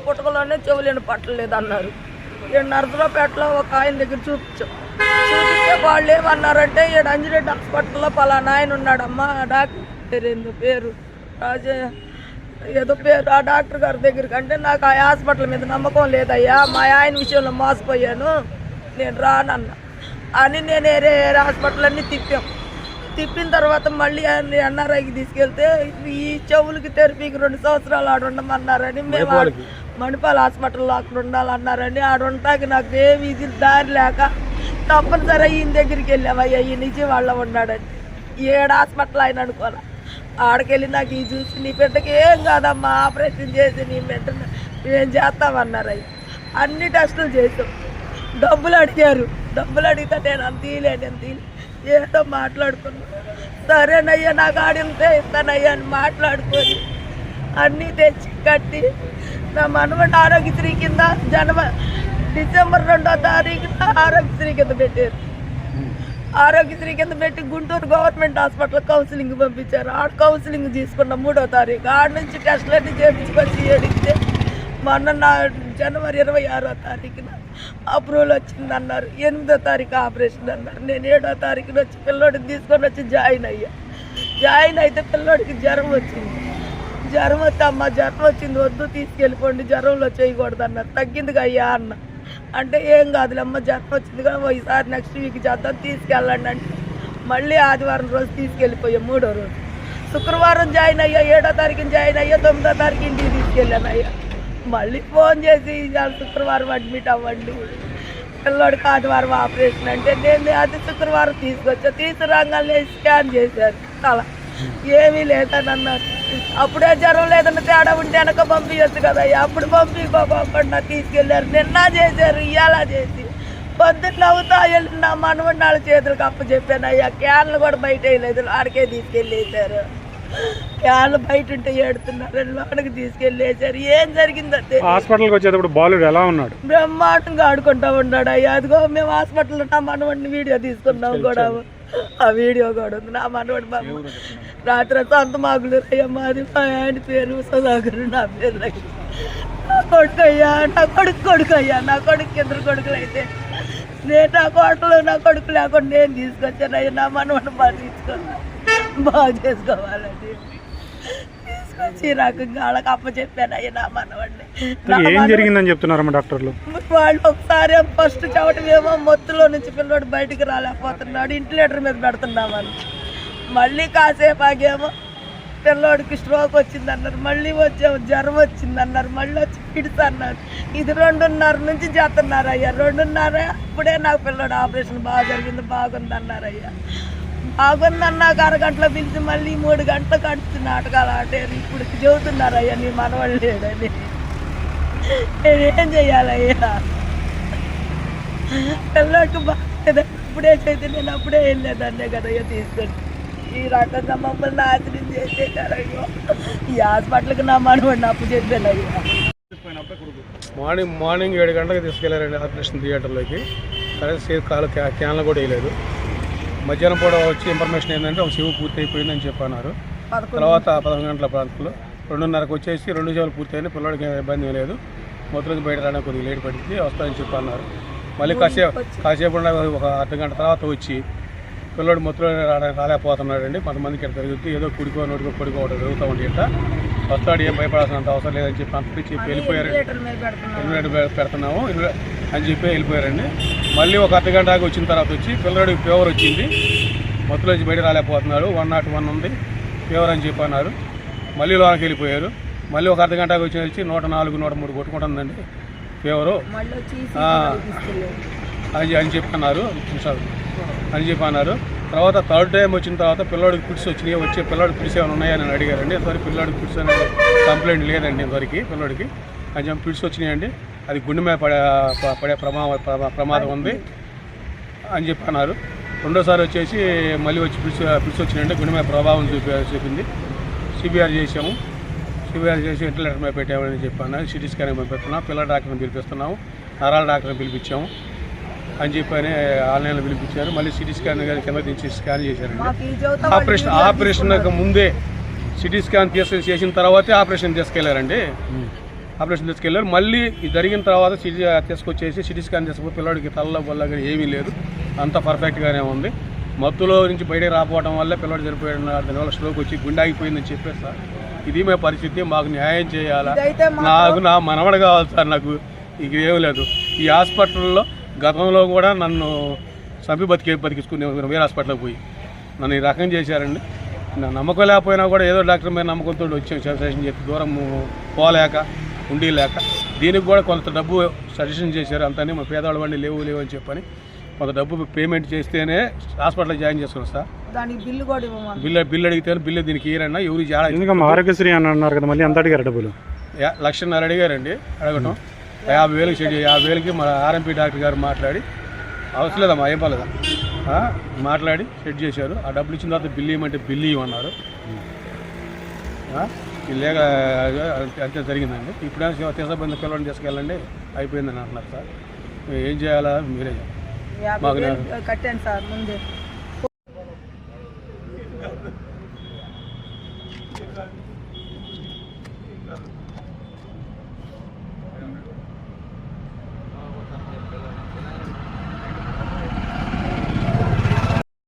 పుట్టకలోనే చెవులేని పట్టలేదు అన్నారు నేను నరసరావుపేటలో ఒక ఆయన దగ్గర చూపించాం చూపిస్తే వాళ్ళు ఏమన్నారంటే ఈడ అంజిరెడ్డి హాస్పిటల్లో పలానా ఆయన ఉన్నాడమ్మా డాక్టర్ పేరు ఏందో పేరు? రాజే ఏదో పేరు ఆ డాక్టర్ గారి దగ్గరికి అంటే నాకు ఆ హాస్పిటల్ మీద నమ్మకం లేదయ్యా మా ఆయన విషయంలో మోసపోయాను నేను రానన్నా. అని నేను వేరే వేరే హాస్పిటల్ అన్నీ తిప్పాం. తిప్పిన తర్వాత మళ్ళీ ఆయన ఎన్ఆర్ఐకి తీసుకెళ్తే ఈ చెవులకి తెరపీకి రెండు సంవత్సరాలు ఆడ ఉండమన్నారని మేము ఆడ- మణిపాల్ హాస్పిటల్లో అక్కడ ఉండాలన్నారని ఆడ ఉంటాకి నాకు ఏమి ఇది దారి లేక తప్పనిసరి ఈయన దగ్గరికి వెళ్ళామయ్యా ఈ నిజవాళ్ళ ఉన్నాడని. ఏడు హాస్పిటల్ ఆయన అనుకోలే ఆడకెళ్ళి నాకు ఈ చూసి నీ బిడ్డకి ఏం కాదమ్మా ఆపరేషన్ చేసి నీ బిడ్డను మేము చేస్తామన్నారు అయ్యి అన్ని టెస్టులు చేసాం డబ్బులు అడిగారు. డబ్బులు అడిగితే నేను అంత తీయలే నేను తీయలే. ఏదో మాట్లాడుకున్నా. సరేనయ్యా నా ఆడితే ఇస్తానయ్యా అని మాట్లాడుకొని అన్నీ తెచ్చి కట్టి నా మనవడి ఆరోగ్యశ్రీ కింద జనవ డిసెంబర్ రెండో తారీఖున ఆరోగ్యశ్రీ కింద పెట్టారు. ఆరోగ్యశ్రీ కింద పెట్టి గుంటూరు గవర్నమెంట్ హాస్పిటల్ కౌన్సిలింగ్ పంపించారు. ఆడ కౌన్సిలింగ్ తీసుకున్న మూడో తారీఖు. ఆడ నుంచి టెస్టులన్నీ చేయించుకొచ్చి ఏడిస్తే మొన్న నా జనవరి ఇరవై ఆరో తారీఖున అప్రూవల్ వచ్చింది అన్నారు. ఎనిమిదో తారీఖు ఆపరేషన్ అన్నారు. నేను ఏడో తారీఖున వచ్చి పిల్లోడిని తీసుకొని వచ్చి జాయిన్ అయ్యా. జాయిన్ అయితే పిల్లోడికి జ్వరం వచ్చింది. జ్వరం వస్తే అమ్మ జ్వరం వచ్చింది వద్దు తీసుకెళ్ళిపోండి జ్వరంలో చేయకూడదు అన్నారు. తగ్గిందిగా అయ్యా అన్న. అంటే ఏం కాదులే అమ్మ జ్వరం వచ్చింది కదా ఈసారి నెక్స్ట్ వీక్ చేద్దాం తీసుకెళ్ళండి అంటే. మళ్ళీ ఆదివారం రోజు తీసుకెళ్ళిపోయాం మూడో రోజు. శుక్రవారం జాయిన్ అయ్యా ఏడో తారీఖున జాయిన్ అయ్యా తొమ్మిదో తారీఖు ఇంటికి తీసుకెళ్ళాను అయ్యా. మళ్ళీ ఫోన్ చేసి ఇవాళ శుక్రవారం అడ్మిట్ అవ్వండి. పిల్లోడికి ఆదివారం ఆపరేషన్ అంటే నేను అది శుక్రవారం తీసుకొచ్చా. తీసుకురాగానే స్కాన్ చేశారు. తల ఏమీ లేదని అన్నారు అప్పుడే జ్వరం లేదన్న తేడా ఉంటే వెనక పంపించచ్చు కదా అప్పుడు పంపించుకోకుండా తీసుకెళ్ళారు నిన్న చేశారు ఇవాళ చేసి. పొద్దున్న అవుతా వెళ్ళిన నా మనవడి వాళ్ళ చేతులకు అప్పచెప్పాను. అయ్యా క్యాన్లు కూడా బయట వేయలేదు. ఆడికే తీసుకెళ్ళేశారు. క్యాన్లు బయట ఉంటే ఏడుతున్నారు. లోనకి తీసుకెళ్ళేశారు. ఏం జరిగిందో తెలియదు. హాస్పిటల్కి వచ్చేటప్పుడు బాలుడు ఎలా ఉన్నాడు? బ్రహ్మాండంగా ఆడుకుంటా ఉన్నాడు. అయ్యా అదిగో మేము హాస్పిటల్లో నా మనవడిని వీడియో తీసుకున్నాం కూడా. ఆ వీడియో కూడా ఉంది. నా మనవడి బాబు. రాత్రి సొంత మాగులు అయ్యా మాది మా ఆయన పేరు సుధాకర్ నా పేరు. నా కొడుకు అయ్యా నా కొడుకు కొడుకు అయ్యా నా కొడుకు ఇద్దరు కొడుకులు అయితే. నేను నా కోటలు నా కొడుకు లేకుండా నేను తీసుకొచ్చాను. అయ్యా నా మనవడిని బాగా తీసుకున్నా బాగా చేసుకోవాలని తీసుకొచ్చి వాళ్ళకి అప్ప చెప్పాను అయ్యా నా మనవాడిని. ఏం జరిగిందని చెప్తున్నారమ్మా డాక్టర్లు? వాళ్ళు ఒకసారి ఫస్ట్ చవటమేమో మొత్తులో నుంచి పిల్లోడు బయటికి రాలేకపోతున్నాడు ఇంటిలేటర్ మీద పెడుతున్నామని. మళ్ళీ కాసేపు ఆగేమో పిల్లోడికి స్ట్రోక్ వచ్చింది అన్నారు మళ్ళీ వచ్చాము జ్వరం వచ్చింది అన్నారు మళ్ళీ వచ్చి పిడిచి అన్నారు. ఇది రెండున్నర నుంచి చేస్తున్నారు అయ్యా రెండున్నర అప్పుడే నాకు పిల్లోడు ఆపరేషన్ బాగా జరిగింది బాగుంది అన్నారు అయ్యా బాగుందన్నాక అరగంటలో పిలిచి మళ్ళీ మూడు గంటలు కడుతు నాటకాలు ఆడారు ఇప్పుడు చెబుతున్నారు అయ్యా నీ మనవాళ్ళు లేడని. నేనేం చెయ్యాలయ్యా? పిల్లలకు బాగా ఇప్పుడే చేసి నేను అప్పుడే వెళ్ళేదాన్నే కదయ్యా తీసుకొని. ఈ రకంగా మమ్మల్ని నాశనం చేసేటారయ్యో ఈ హాస్పిటల్కి నా మనవాడిని అప్పు చెప్పానయ్యా మార్నింగ్ మార్నింగ్ ఏడు గంటలకు తీసుకెళ్ళారండి ఆపరేషన్ థియేటర్లోకి. కరెక్ట్ సేఫ్ కాలు క్యా- క్యాన్లు కూడా వేయలేదు. మధ్యాహ్నం పూట వచ్చి ఇన్ఫర్మేషన్ ఏంటంటే ఒక శివు పూర్తి అయిపోయిందని చెప్పన్నారు తర్వాత పదకొండు గంటల ప్రాంతంలో రెండున్నరకు వచ్చేసి రెండు సేవలు పూర్తయినాయి పిల్లడికి ఇబ్బంది లేదు. మొత్తం నుంచి బయట రావడానికి కొద్దిగా లేట్ పడింది వస్తాయని చెప్పి అన్నారు మళ్ళీ కాసేపు కాసేపు ఒక అర్ధ గంట తర్వాత వచ్చి పిల్లడు మొత్తం రాలేకపోతున్నాడండి. కొంతమందికి ఇక్కడ తిరుగుతూ ఏదో కుడికో నోటికో పొడికో ఒకటి జరుగుతూ ఉంటే వస్తాడు ఏం భయపడాల్సినంత అవసరం లేదని చెప్పి చెప్పి వెళ్ళిపోయారు. థియేటర్ మీద పెడుతున్నాను ఇన్వైట్ పె- పెడుతున్నాము. అని చెప్పి వెళ్ళిపోయారండి. మళ్ళీ ఒక అర్ధ గంట దాకా వచ్చిన తర్వాత వచ్చి పిల్లడికి ఫీవర్ వచ్చింది. మొత్తం నుంచి బయట రాలేకపోతున్నాడు. వన్ నాట్ వన్ ఉంది. ఫీవర్ అని చెప్పి అన్నారు. మళ్ళీ లోనకి వెళ్ళిపోయారు. మళ్ళీ ఒక అర్ధ గంటకు వచ్చి వచ్చి నూట నాలుగు నూట మూడు కొట్టుకుంటుందండి ఫీవరు అని చెప్పి అన్నారు. అని చెప్పి అన్నారు. తర్వాత థర్డ్ టైం వచ్చిన తర్వాత పిల్లాడికి పిడిసి వచ్చినాయి వచ్చే పిల్లాడికి పిట్స్ ఏమైనా ఉన్నాయని అడిగారండి. ఇంతవరకు పిల్లాడికి పిడిసి అనే కంప్లైంట్ లేదండి ఇంతవరకు పిల్లోడికి. కొంచెం పిడిసి వచ్చినాయండి. అది గుండె మీద పడే పడే ప్రమాద ప్రమా- ప్రమాదం ఉంది అని చెప్పి అన్నారు. రెండోసారి వచ్చేసి మళ్ళీ వచ్చి పిలిచి పిలిచి వచ్చినాయండి. గుండె మీద ప్రభావం చూపి చూపింది. సిబిఆర్ చేసాము సిబిఆర్ చేసి వెంటిలేటర్ మీద పెట్టామని చెప్పాను సిటీ స్కాన్ పంపిస్తున్నాం. పిల్లల డాక్టర్ని పిలిపిస్తున్నాము. నరాల డాక్టర్ని పిలిపించాము. అని చెప్పి అని ఆన్లైన్లో పిలిపించారు. మళ్ళీ సిటీ స్కాన్ కింద దించి స్కాన్ చేశారండి. ఆపరేషన్ ఆపరేషన్ ముందే సిటీ స్కాన్ తీసి చేసిన తర్వాతే ఆపరేషన్ తీసుకెళ్ళారండి. ఆపరేషన్ తీసుకెళ్ళారు. మళ్ళీ ఇది జరిగిన తర్వాత సిటీ తీసుకొచ్చేసి సిటీ స్కాన్ తీసుకుపోయి పిల్లడికి తల్ల కానీ ఏమీ లేదు. అంతా పర్ఫెక్ట్గానే ఉంది. మత్తులో నుంచి బయటకు రాకపోవడం వల్ల పిల్లడు చనిపోయాడు దానివల్ల స్ట్రోక్ వచ్చి గుండె ఆగిపోయిందని చెప్పారు సార్. ఇది మా పరిస్థితి. మాకు న్యాయం చేయాలా? నాకు నా మనవడు కావాలి సార్. నాకు ఇక ఏం లేదు. ఈ హాస్పిటల్లో గతంలో కూడా నన్ను చంపి బతికే బతికించుకునే వేరే హాస్పిటల్కి పోయి నన్ను ఈ రకం చేశారండి. నా నమ్మకం లేకపోయినా కూడా ఏదో డాక్టర్ మీద నమ్మకంతో వచ్చాం సజెషన్ చెప్పి దూరం పోలేక ఉండి లేక. దీనికి కూడా కొంత డబ్బు సజెషన్ చేశారు. అంతని మా పేదవాళ్ళ బండి లేవు లేవు అని చెప్పని కొంత డబ్బు పేమెంట్ చేస్తేనే హాస్పిటల్లో జాయిన్ చేసుకున్నాం సార్. దానికి బిల్లు కూడా బిల్లు బిల్లు అడిగితే బిల్లు దీనికి ఇయ్యరన్నా ఎవరు జాడ ఆరోగ్యశ్రీ అని అన్నారు కదా మళ్ళీ ఎంత అడిగారు డబ్బులు? యా- లక్షన్నర అడిగారండి. అడగటం. యాభై వేలకు షెడ్యూల్ యాభై వేలకి మన ఆర్ఎంపీ డాక్టర్ గారు మాట్లాడి అవసరం లేదమ్మా ఏం పర్లేదా? మాట్లాడి సెట్ చేశారు. ఆ డబ్బులు ఇచ్చిన తర్వాత బిల్లు ఇవ్వమంటే బిల్లు ఇవ్వన్నారు లేక అంతే జరిగిందండి. ఇప్పుడైనా తీసబంది పిల్లల్ని తీసుకెళ్ళండి. అయిపోయిందని అంటున్నారు సార్. ఏం చేయాలా? మీరే మాకు కట్టాను సార్ ముందే.